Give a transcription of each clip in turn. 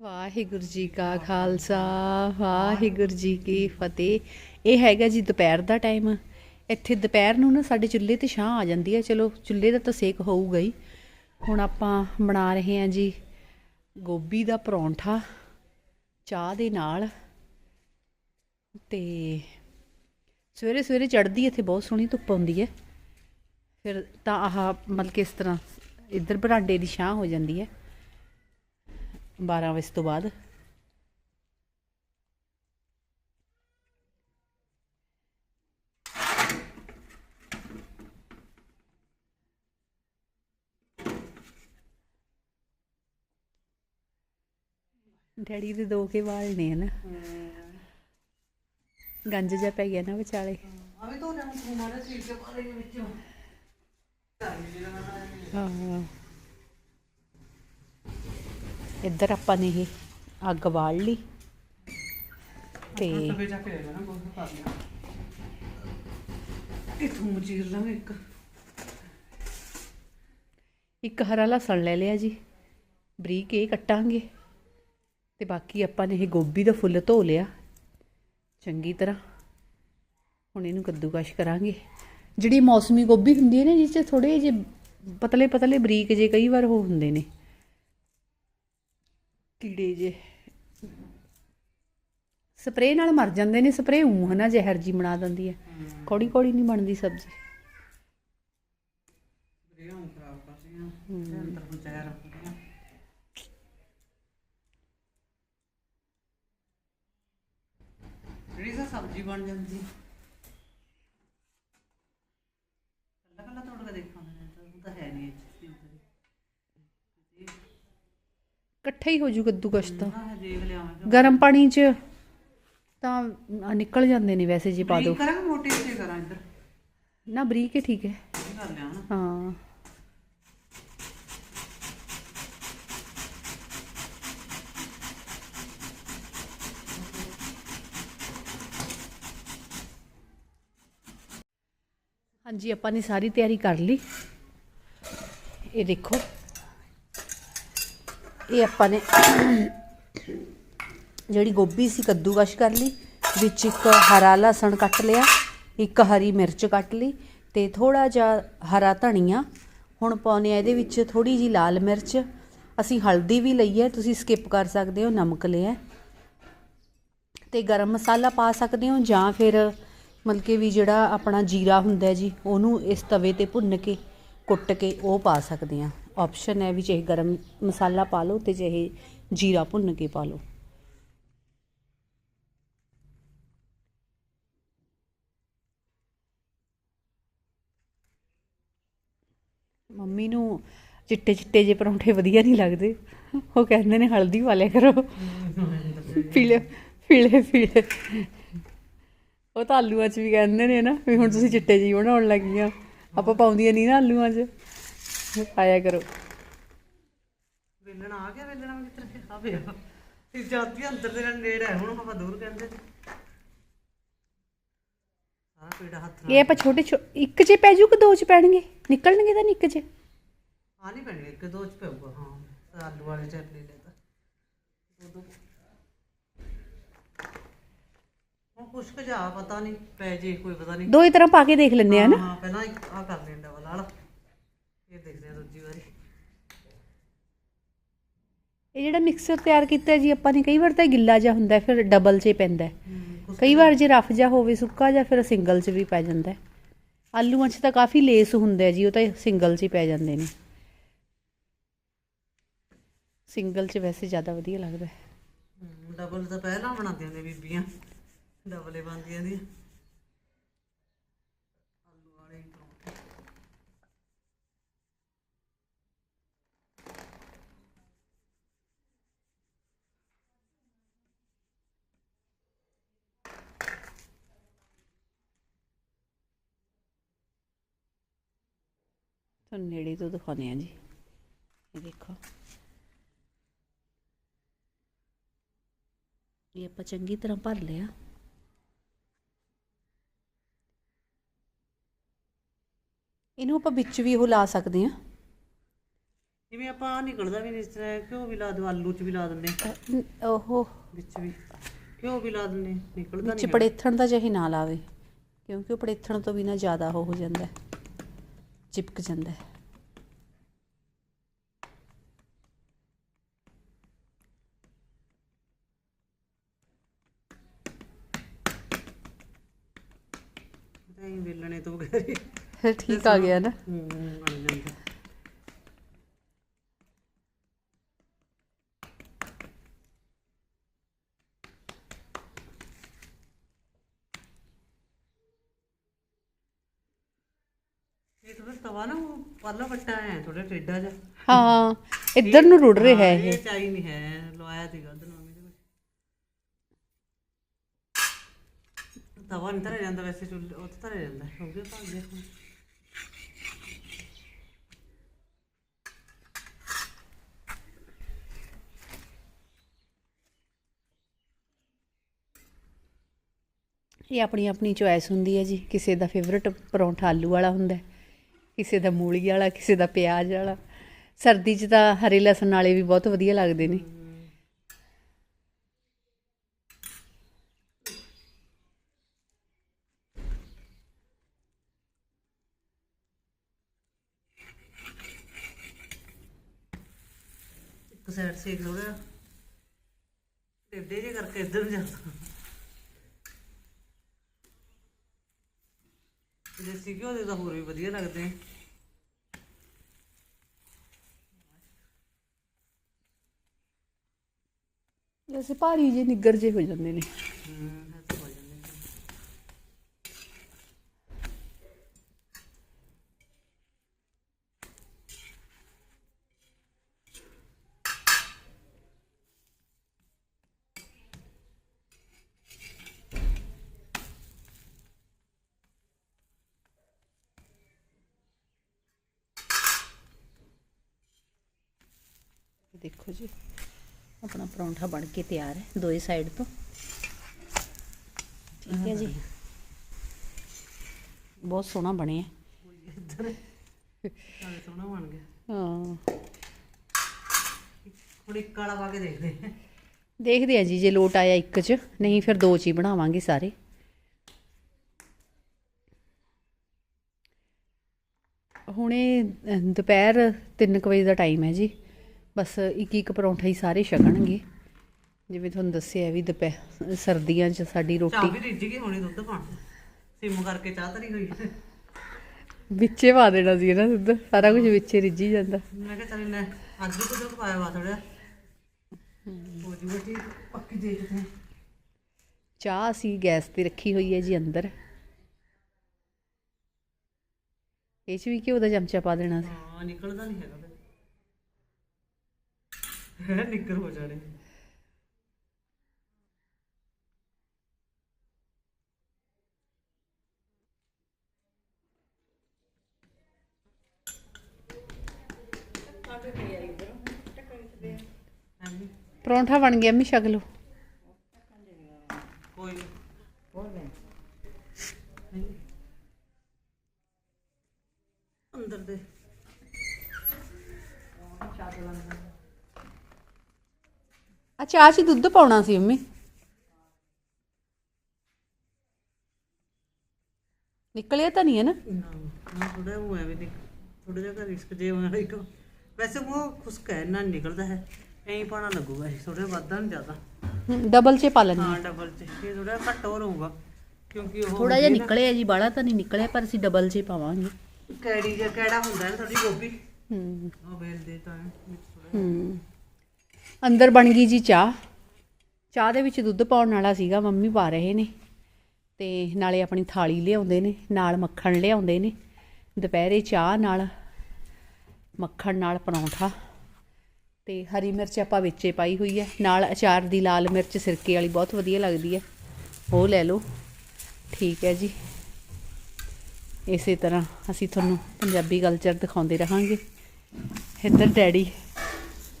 ਵਾਹਿਗੁਰੂ ਜੀ ਕਾ ਖਾਲਸਾ ਵਾਹਿਗੁਰੂ ਜੀ ਕੀ ਫਤਿਹ। ਇਹ ਹੈਗਾ ਜੀ ਦੁਪਹਿਰ ਦਾ ਟਾਈਮ। ਇੱਥੇ ਦੁਪਹਿਰ ਨੂੰ ਨਾ ਸਾਡੇ ਚੁੱਲ੍ਹੇ ਤੇ ਛਾਂ ਆ ਜਾਂਦੀ ਹੈ ਚਲੋ ਚੁੱਲ੍ਹੇ ਦਾ ਤਾਂ ਸੇਕ ਹੋਊਗਾ ਹੀ। ਹੁਣ ਆਪਾਂ ਬਣਾ ਰਹੇ ਹਾਂ ਜੀ ਗੋਭੀ ਦਾ ਪਰੌਂਠਾ ਚਾਹ ਦੇ ਨਾਲ। ਤੇ ਸਵੇਰੇ ਸਵੇਰੇ ਚੜ੍ਹਦੀ ਇੱਥੇ ਬਹੁਤ ਸੋਹਣੀ ਧੁੱਪ ਆਉਂਦੀ ਹੈ ਫਿਰ ਤਾਂ ਆਹ ਮਤਲਬ ਕਿ ਇਸ ਤਰ੍ਹਾਂ ਇੱਧਰ ਬਰਾਂਡੇ ਦੀ ਛਾਂ ਹੋ ਜਾਂਦੀ ਹੈ 12 ਵਜੇ ਤੋਂ ਬਾਅਦ। ਡੈਡੀ ਦੇ ਦੋ ਕੇ ਵਾਲ ਨੇ ਨਾ ਗੰਜ ਜਾ ਪੈ ਗਿਆ ਨਾ ਵਿਚਾਲੇ। ਅਵੇ ਤੋਂ ਨਾ ਮਾਰੇ ਸੀ ਕੇ ਪਾਰੇ ਵਿੱਚੋਂ। ਹਾਂ। ਇੱਧਰ ਆਪਾਂ ਨੇ ਇਹ ਅੱਗ ਬਾਲ ਲਈ ਤੇ ਤੂੰ ਚੀਰ ਲਾਂਗੇ ਇੱਕ। ਇੱਕ ਹਰਾ ਲਸਣ ਲੈ ਲਿਆ ਜੀ ਬਰੀਕ ਇਹ ਕੱਟਾਂਗੇ ਤੇ ਬਾਕੀ ਆਪਾਂ ਨੇ ਇਹ ਗੋਭੀ ਦਾ ਫੁੱਲ ਧੋ ਲਿਆ ਚੰਗੀ ਤਰ੍ਹਾਂ। ਹੁਣ ਇਹਨੂੰ ਕੱਦੂਕਸ਼ ਕਰਾਂਗੇ। ਜਿਹੜੀ ਮੌਸਮੀ ਗੋਭੀ ਹੁੰਦੀ ਹੈ ਨਾ ਜਿਸ 'ਚ ਥੋੜੇ ਜਿਹੇ ਪਤਲੇ ਪਤਲੇ ਬਰੀਕ ਜੇ ਕਈ ਵਾਰ ਉਹ ਹੁੰਦੇ ਨੇ। ਕੀੜੇ ਜੇ। ਸਪਰੇਅ ਨਾਲ ਮਰ ਜਾਂਦੇ ਨੇ, ਸਪਰੇਅ ਉਂ ਹਨਾ ਜ਼ਹਿਰ ਜੀ ਬਣਾ ਦਿੰਦੀ ਹੈ। ਕੌੜੀ ਕੌੜੀ ਨਹੀਂ ਬਣਦੀ ਸਬਜ਼ੀ। ਇਹ ਹੁਣ ਖਰਾਬ ਕਰ ਸੀ ਅੰਦਰ ਨੂੰ ਚਾਹ ਰੱਖਿਆ ਜਿਹੜੀ ਸਾ ਸਬਜ਼ੀ ਬਣ ਜਾਂਦੀ ਕੱਲਾ ਕੱਲਾ ਤੋੜ ਕੇ ਦੇਖਾਂਗੇ ਤਾਂ ਉਹ ਤਾਂ ਹੈ ਨਹੀਂ ਇਹ ਚੀਜ਼ ਇਕੱਠਾ ਹੀ ਹੋ ਜੂ ਕੱਦੂਕਸ਼ ਤਾਂ। ਹਾਂ ਦੇਖ ਲਿਆਵਾਂਗੇ ਗਰਮ ਪਾਣੀ 'ਚ ਤਾਂ ਨਿਕਲ ਜਾਂਦੇ ਨੇ ਵੈਸੇ ਜੇ ਪਾ ਦੋ। ਕਰਾਂਗੇ ਮੋਟੀ ਤੇ ਕਰਾਂ ਇੱਧਰ। ਨਾ ਬਰੀਕ ਹੀ ਠੀਕ ਹੈ। ਕਰ ਲਿਆ ਹਾਂ। ਹਾਂਜੀ ਆਪਾਂ ਨੇ ਸਾਰੀ ਤਿਆਰੀ ਕਰ ਲਈ। ਇਹ ਦੇਖੋ। ਇਹ ਆਪਾਂ ਨੇ ਜਿਹੜੀ ਗੋਭੀ ਸੀ ਕੱਦੂਕਸ਼ ਕਰ ਲਈ, ਵਿੱਚ ਇੱਕ ਹਰਾ ਲਸਣ ਕੱਟ ਲਿਆ, ਇੱਕ ਹਰੀ ਮਿਰਚ ਕੱਟ ਲਈ ਤੇ ਥੋੜਾ ਜਿਹਾ ਹਰਾ ਧਨੀਆ। ਹੁਣ ਪਾਉਨੇ ਆ ਇਹਦੇ ਵਿੱਚ ਥੋੜੀ ਜੀ ਲਾਲ ਮਿਰਚ। ਅਸੀਂ ਹਲਦੀ ਵੀ ਲਈ ਹੈ, ਤੁਸੀਂ ਸਕਿਪ ਕਰ ਸਕਦੇ ਹੋ, ਨਮਕ ਲਿਆ ਤੇ ਗਰਮ ਮਸਾਲਾ ਪਾ ਸਕਦੇ ਹੋ ਜਾਂ ਫਿਰ ਮਤਲਬ ਕਿ ਵੀ ਜਿਹੜਾ ਆਪਣਾ ਜੀਰਾ ਹੁੰਦਾ ਜੀ, ਉਹਨੂੰ ਇਸ ਤਵੇ ਤੇ ਭੁੰਨ ਕੇ, ਕੁੱਟ ਕੇ ਉਹ ਪਾ ਸਕਦੇ ਆ ਆਪਸ਼ਨ ਹੈ ਵੀ ਚਾਹੇ ਗਰਮ ਮਸਾਲਾ ਪਾ ਲਓ ਤੇ ਚਾਹੇ ਜੀਰਾ ਭੁੰਨ ਕੇ ਪਾ ਲਓ। ਮੰਮੀ ਨੂੰ ਚਿੱਟੇ ਚਿੱਟੇ ਜੇ ਪਰੌਂਠੇ ਵਧੀਆ ਨਹੀਂ ਲੱਗਦੇ। ਉਹ ਕਹਿੰਦੇ ਨੇ, ਹਲਦੀ ਪਾ ਕਰੋ। ਪੀਲੇ ਪੀਲੇ ਪੀਲੇ। ਉਹ ਤਾਂ ਆਲੂਆਂ 'ਚ ਵੀ ਕਹਿੰਦੇ ਨੇ ਨਾ, ਵੀ ਹੁਣ ਤੁਸੀਂ ਚਿੱਟੇ ਜੀ ਬਣਾਉਣ ਲੱਗੀਆਂ। ਆਪਾਂ ਪਾਉਂਦੀਆਂ ਨਹੀਂ ਨਾ ਆਲੂਆਂ 'ਚ। ਪਾਇਆ ਕਰੋ। ਵੇਲਣਾ ਆ ਗਿਆ ਵੇਲਣਾ ਮੈਂ ਕਿੱਥੇ ਆ ਪਿਆ ਇਹ ਜਾਤੀ ਅੰਦਰ ਦੇ ਨਾਲ ਨੇੜੇ ਹੈ ਹੁਣ ਆਪਾਂ ਦੂਰ ਕਹਿੰਦੇ। ਆ ਪੀੜਾ ਹੱਥ ਨਾਲ ਇਹ ਆਪਾਂ ਛੋਟੇ ਛੋ- ਇੱਕ 'ਚ ਪੈ ਜੂ ਕਿ ਦੋ 'ਚ ਪੈਣਗੇ। ਨਿਕਲਣਗੇ ਤਾਂ ਨਹੀਂ ਇੱਕ 'ਚ ਆ ਨਹੀਂ ਪੈਣਗੇ ਇੱਕ ਦੋ ਚ ਪਊਗਾ ਹਾਂ। ਆਲੂ ਵਾਲੇ ਚਟਨੀ ਲੈ ਤਾਂ। ਦੋ ਦੋ। ਹੁਣ ਕੁਛ ਕੁ ਜਾ ਪਤਾ ਨਹੀਂ ਪੈ ਜੇ ਕੋਈ ਪਤਾ ਨਹੀਂ ਦੋ ਹੀ ਤਰ੍ਹਾਂ ਪਾ ਕੇ ਦੇਖ ਲੈਂਦੇ ਆ ਨਾ। ਹਾਂ ਪਹਿਲਾਂ ਆ ਕਰ ਡਬਲ ਵਾਲਾ ਇਹ ਦੇਖਦੇ ਆ ਦੂਜੀ ਵਾਰੀ। ਇਹ ਜਿਹੜਾ ਮਿਕਸਰ ਤਿਆਰ ਕੀਤਾ ਜੀ ਆਪਾਂ ਨੇ ਕਈ ਵਾਰ ਤਾਂ ਇਹ ਗਿੱਲਾ ਜਿਹਾ ਹੁੰਦਾ ਹੈ, ਫਿਰ ਡਬਲ 'ਚ ਹੀ ਪੈਂਦਾ ਹੈ। ਕਈ ਵਾਰ ਜੇ ਰਫ ਜਿਹਾ ਹੋਵੇ ਸੁੱਕਾ ਜਾਂ ਫਿਰ ਸਿੰਗਲ 'ਚ ਵੀ ਪੈ ਜਾਂਦਾ ਹੈ। ਆਲੂਆਂ 'ਚ ਤਾਂ ਕਾਫੀ ਲੇਸ ਹੁੰਦਾ ਹੈ ਜੀ ਉਹ ਤਾਂ ਸਿੰਗਲ 'ਚ ਹੀ ਪੈ ਜਾਂਦੇ ਨੇ। ਸਿੰਗਲ 'ਚ ਵੈਸੇ ਜ਼ਿਆਦਾ ਵਧੀਆ ਲੱਗਦਾ ਹੈ। ਡਬਲ ਤਾਂ ਪਹਿਲਾਂ ਬਣਾਉਂਦੀਆਂ ਨੇ ਬੀਬੀਆਂ। ਡਬਲ ਬਣਦੀਆਂ ਦੀਆਂ ਆਲੂ ਵਾਲੇ ਹੀ ਪਰੌਂਠੇ ਤੁਹਾਨੂੰ ਨੇੜੇ ਤੋਂ ਦਿਖਾਉਂਦੇ ਆ ਜੀ। ਇਹ ਦੇਖੋ। ਇਹ ਆਪਾਂ ਚੰਗੀ ਤਰ੍ਹਾਂ ਭਰ ਲਿਆ। ਇਹਨੂੰ ਆਪਾਂ ਵਿੱਚ ਵੀ ਉਹ ਲਾ ਸਕਦੇ ਹਾਂ। ਜਿਵੇਂ ਆਪਾਂ ਆਹ ਨਿਕਲਦਾ ਵੀ ਨਹੀਂ ਇਸ ਤਰ੍ਹਾਂ ਘਿਓ ਵੀ ਲਾ ਦੋ ਆਲੂ ਚ ਵੀ ਲਾ ਦਿੰਦੇ। ਉਹ ਵਿੱਚ ਵੀ। ਘਿਓ ਵੀ ਲਾ ਦਿੰਦੇ ਨਿਕਲਦਾ ਵਿੱਚ ਨਹੀਂ ਪੜੇਥਣ ਦਾ ਚਾਹੀ ਨਾ ਲਾਵੇ ਕਿਉਂਕਿ ਉਹ ਪੜੇਥਣ ਤੋਂ ਬਿਨਾ ਜ਼ਿਆਦਾ ਉਹ ਹੋ ਜਾਂਦਾ। ਹੈ, ਚਿਪਕ ਜਾਂਦਾ ਹੈ। ਤਾਂ ਹੀ ਵੇਲਣੇ ਤੋਂ ਬਗੈਰ ਠੀਕ ਆ ਗਿਆ ਨਾ ਹੂੰ ਬਣ ਜਾਂਦਾ ਇਹ ਥੋੜਾ ਤਵਾ ਨਾ ਉਹ ਪਰਲਾ ਵੱਟਾ ਹੈ ਥੋੜਾ ਟੇਡਾ ਜਿਹਾ। ਹਾਂ ਇੱਧਰ ਨੂੰ ਰੁੜ ਰਿਹਾ ਹੈ ਇਹ। ਇਹ ਚਾਈ ਨਹੀਂ ਹੈ ਲਵਾਇਆ ਸੀਗਾ ਉਧਰ ਮੰਮੀ ਦੇ ਕੁਛ ਤਵਾ ਨਹੀਂ ਧਰਿਆ ਜਾਂਦਾ ਵੈਸੇ ਚੁੱਲ੍ਹੇ ਉਹ ਤੇ ਧਰਿਆ ਜਾਂਦਾ ਹੋ ਗਿਆ ਭਾਗ ਗਿਆ ਹੁਣ। ਇਹ ਆਪਣੀ ਆਪਣੀ ਚੁਆਇਸ ਹੁੰਦੀ ਹੈ ਜੀ ਕਿਸੇ ਦਾ ਫੇਵਰਟ ਪਰੌਂਠਾ ਆਲੂ ਵਾਲਾ ਹੁੰਦਾ ਹੈ, ਕਿਸੇ ਦਾ ਮੂਲੀ ਵਾਲਾ, ਕਿਸੇ ਦਾ ਪਿਆਜ਼ ਵਾਲਾ। ਸਰਦੀ 'ਚ ਤਾਂ ਹਰੇ ਲਸਣ ਵਾਲੇ ਵੀ ਬਹੁਤ ਵਧੀਆ ਲੱਗਦੇ ਨੇ। ਇੱਕ ਸਾਈਡ ਸੇਕ ਥੋੜਾ ਟੇਡੇ ਜੇ ਕਰਕੇ ਇੱਧਰ ਨੂੰ ਜਾਂਦਾ ਦੇਸੀ ਘਿਓ ਦੇ ਤਾਂ ਹੋਰ ਵੀ ਵਧੀਆ ਲੱਗਦੇ ਆ। ਵੈਸੇ ਭਾਰੀ ਜਿਹੇ ਨਿੱਗਰ ਜੇ ਹੋ ਜਾਂਦੇ ਨੇ। ਹੂੰ ਐਸੇ ਹੋ ਜਾਂਦੇ ਨੇ। ਦੇਖੋ ਜੀ ਆਪਣਾ ਪਰੌਂਠਾ ਬਣ ਕੇ ਤਿਆਰ ਹੈ ਦੋਏ ਸਾਈਡ ਤੋਂ। ਠੀਕ ਹੈ ਜੀ। ਬਹੁਤ ਸੋਹਣਾ ਬਣਿਆ ਨਾਲੇ ਸੋਹਣਾ ਬਣ ਗਿਆ। ਹਾਂ। ਹੁਣ ਇੱਕ ਵਾਲਾ ਪਾ ਕੇ ਦੇਖਦੇ ਆ ਦੇਖਦੇ ਆ ਜੀ ਜੇ ਲੋਟ ਆਇਆ ਇੱਕ ਚ ਨਹੀਂ ਫਿਰ ਦੋ ਚ ਹੀ ਬਣਾਵਾਂਗੇ ਸਾਰੇ। ਹੁਣੇ ਦੁਪਹਿਰ 3 ਵਜੇ ਦਾ ਟਾਈਮ ਹੈ ਜੀ। ਬਸ ਇੱਕ ਇੱਕ ਪਰੌਂਠਾ ਹੀ ਸਾਰੇ ਛਕਣਗੇ। ਜਿਵੇਂ ਤੁਹਾਨੂੰ ਦੱਸਿਆ ਵੀ ਦੁਪਹਿਰ ਸਰਦੀਆਂ 'ਚ ਸਾਡੀ ਚਾਹ ਰੋਟੀ। ਵੀ ਰਿੱਝ ਗਈ ਹੋਣੀ ਦੁੱਧ ਪਾਣ ਸਿਮ ਕਰਕੇ ਚਾਹ ਧਰੀ ਹੋਈ ਹੈ। ਵਿੱਚੇ ਪਾ ਦੇਣਾ ਸੀ ਨਾ ਦੁੱਧ ਸਾਰਾ ਕੁਝ ਵਿੱਚੇ ਰਿੱਝੀ ਜਾਂਦਾ। ਮੈਂ ਕਿਹਾ ਚੱਲ ਲੈ ਅੱਜ ਵੀ ਕੁਝ ਪਾਇਆ ਵਾ ਥੋੜਾ ਹੋ ਜੂਗਾ ਠੀਕ ਪੱਕੀ ਦੇਖਦੇ ਹਾਂ ਚਾਹ ਅਸੀਂ ਗੈਸ ਤੇ ਰੱਖੀ ਹੋਈ ਹੈ ਜੀ ਅੰਦਰ। ਇਹ 'ਚ ਵੀ ਘਿਓ ਦਾ ਚਮਚਾ ਪਾ ਦੇਣਾ। ਸੀ ਹਾਂ ਨਿਕਲਦਾ ਨਹੀਂ ਹੈਗਾ ਫਿਰ। ਹੈ ਨਿੱਕਰ ਹੋ ਜਾਣੇ। ਪਰੌਂਠਾ ਬਣ ਗਿਆ ਮੰਮੀ ਛਕ ਲਓ ਕੋਈ ਨਹੀਂ ਅੰਦਰ ਦੇ ਆ ਚਾਹ 'ਚ ਦੁੱਧ ਪਾਉਣਾ ਸੀ ਮੰਮੀ। ਨਿਕਲਿਆ ਤਾਂ ਨਹੀਂ ਹੈ ਨਾ? ਥੋੜਾ ਉਹ ਐਵੇਂ ਨਿਕ ਥੋੜਾ ਜਿਹਾ ਰਿਸਕ ਜੇ ਹੋਣਾ ਇੱਕ ਵੈਸੇ ਉਹ ਖੁਸ਼ਕ ਹੈ ਨਾ ਨਿਕਲਦਾ ਹੈ। ਐਂ ਪਾਣਾ ਲੱਗੂਗਾ ਇਹ ਥੋੜਾ ਵੱਧਾ ਨਹੀਂ ਜ਼ਿਆਦਾ। ਡਬਲ 'ਚ ਪਾ ਲੈਣੀ ਹਾਂ। ਡਬਲ ਚ। ਇਹ ਥੋੜਾ ਘੱਟ ਹੋ ਰਹੂਗਾ ਕਿਉਂਕਿ ਉਹ ਥੋੜਾ ਜਿਹਾ ਨਿਕਲਿਆ ਜੀ ਬਾਹਲਾ ਤਾਂ ਨਹੀਂ ਨਿਕਲਿਆ ਪਰ ਅਸੀਂ ਡਬਲ 'ਚ ਹੀ ਪਾਵਾਂਗੇ। ਕੈੜੀ ਜਿਹਾ ਕਿਹੜਾ ਹੁੰਦਾ ਨਾ ਥੋੜੀ ਗੋਭੀ। ਹੂੰ। ਉਹ ਵੇਲ ਦੇ ਤਾਂ ਹੂੰ। ਅੰਦਰ ਬਣ ਗਈ ਜੀ ਚਾਹ। ਚਾਹ ਦੇ ਵਿੱਚ ਦੁੱਧ ਪਾਉਣ ਵਾਲਾ ਸੀਗਾ, ਮੰਮੀ ਪਾ ਰਹੇ ਨੇ। ਤੇ ਨਾਲੇ ਆਪਣੀ ਥਾਲੀ ਲਿਆਉਂਦੇ ਨੇ, ਨਾਲ ਮੱਖਣ ਲਿਆਉਂਦੇ ਨੇ। ਦੁਪਹਿਰੇ ਚਾਹ ਨਾਲ, ਮੱਖਣ ਨਾਲ ਪਰੌਂਠਾ। ਤੇ ਹਰੀ ਮਿਰਚ ਆਪਾਂ ਵਿੱਚੇ ਪਾਈ ਹੋਈ ਹੈ। ਨਾਲ ਅਚਾਰ ਦੀ ਲਾਲ ਮਿਰਚ ਸਿਰਕੇ ਵਾਲੀ ਬਹੁਤ ਵਧੀਆ ਲੱਗਦੀ ਹੈ। ਉਹ ਲੈ ਲਓ। ਠੀਕ ਹੈ ਜੀ। ਇਸੇ ਤਰ੍ਹਾਂ ਅਸੀਂ ਤੁਹਾਨੂੰ ਪੰਜਾਬੀ ਕਲਚਰ ਦਿਖਾਉਂਦੇ ਰਹਾਂਗੇ। ਇੱਧਰ ਡੈਡੀ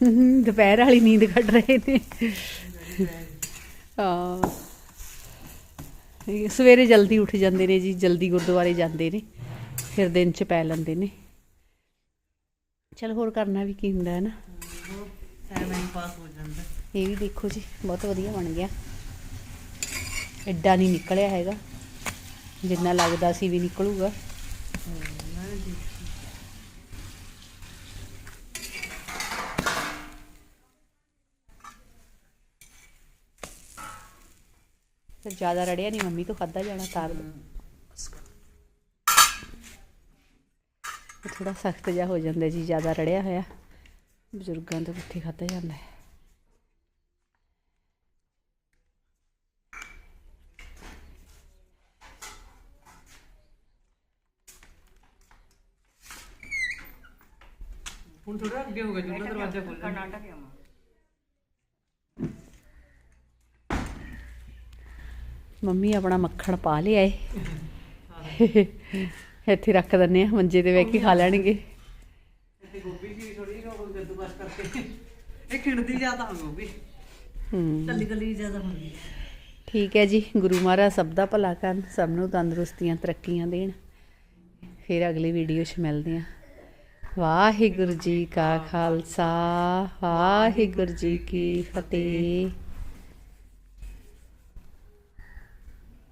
ਦੁਪਹਿਰ ਵਾਲੀ ਨੀਂਦ ਕੱਢ ਰਹੇ ਨੇ। ਹਾਂ। ਸਵੇਰੇ ਜਲਦੀ ਉੱਠ ਜਾਂਦੇ ਨੇ ਜੀ, ਜਲਦੀ ਗੁਰਦੁਆਰੇ ਜਾਂਦੇ ਨੇ, ਫਿਰ ਦਿਨ ਚ ਪੈ ਲੈਂਦੇ ਨੇ। ਚਲ ਹੋਰ ਕਰਨਾ ਵੀ ਕੀ ਹੁੰਦਾ ਹੈ ਨਾ ਟਾਈਮ ਪਾਸ ਹੋ ਜਾਂਦਾ ਇਹ ਵੀ ਦੇਖੋ ਜੀ, ਬਹੁਤ ਵਧੀਆ ਬਣ ਗਿਆ। ਐਡਾ ਨਹੀਂ ਨਿਕਲਿਆ ਹੈਗਾ। ਜਿੰਨਾ ਲੱਗਦਾ ਸੀ ਵੀ ਨਿਕਲੂਗਾ ਮੈਂ ਵੀ ਦੇਖ ਫਿਰ ਜ਼ਿਆਦਾ ਰੜਿਆ ਨਹੀਂ ਮੰਮੀ ਤੋਂ ਖਾਦਾ ਜਾਣਾ ਤਾਰ ਦੋ ਥੋੜਾ ਸਖਤ ਜਿਹਾ ਹੋ ਜਾਂਦਾ ਜੀ ਜ਼ਿਆਦਾ ਰੜਿਆ ਹੋਇਆ। ਬਜ਼ੁਰਗਾਂ ਤੋਂ ਕਿੱਥੇ ਖਾਦਾ ਜਾਂਦਾ ਹੈ। ਹੁਣ ਥੋੜਾ ਅੱਗੇ ਹੋ ਗਿਆ ਜੁੜਾ ਦਰਵਾਜ਼ਾ ਖੋਲ ਕਰਨਾਟਕ ਮੰਮੀ ਆਪਣਾ ਮੱਖਣ ਪਾ ਲਿਆ ਏ। ਇੱਥੇ ਰੱਖ ਦਿੰਨੇ ਆ ਮੰਜੇ ਤੇ ਬਹਿ ਕੇ ਖਾ ਲੈਣਗੇ। ਇੱਥੇ ਗੋਭੀ ਜੀ ਥੋੜੀ ਜਿਹੀ ਉਹ ਕੱਦੂ ਕਸ ਕਰਕੇ। ਇਹ ਖਿੰਡਦੀ ਜ਼ਿਆਦਾ ਹੋ ਗੋਭੀ। ਹੂੰ। ਕੱਲੀ ਕੱਲੀ ਜ਼ਿਆਦਾ ਹੁੰਦੀ ਹੈ ਠੀਕ ਹੈ ਜੀ ਗੁਰੂ ਮਹਾਰਾਜ ਸਭ ਦਾ ਭਲਾ ਕਰਨ ਸਭ ਨੂੰ ਤੰਦਰੁਸਤੀਆਂ ਤਰੱਕੀਆਂ ਦੇਣ। ਫਿਰ ਅਗਲੀ ਵੀਡੀਓ 'ਚ ਮਿਲਦੇ ਹਾਂ। ਵਾਹਿਗੁਰੂ ਜੀ ਕਾ ਖਾਲਸਾ ਵਾਹਿਗੁਰੂ ਜੀ ਕੀ ਫਤਿਹ।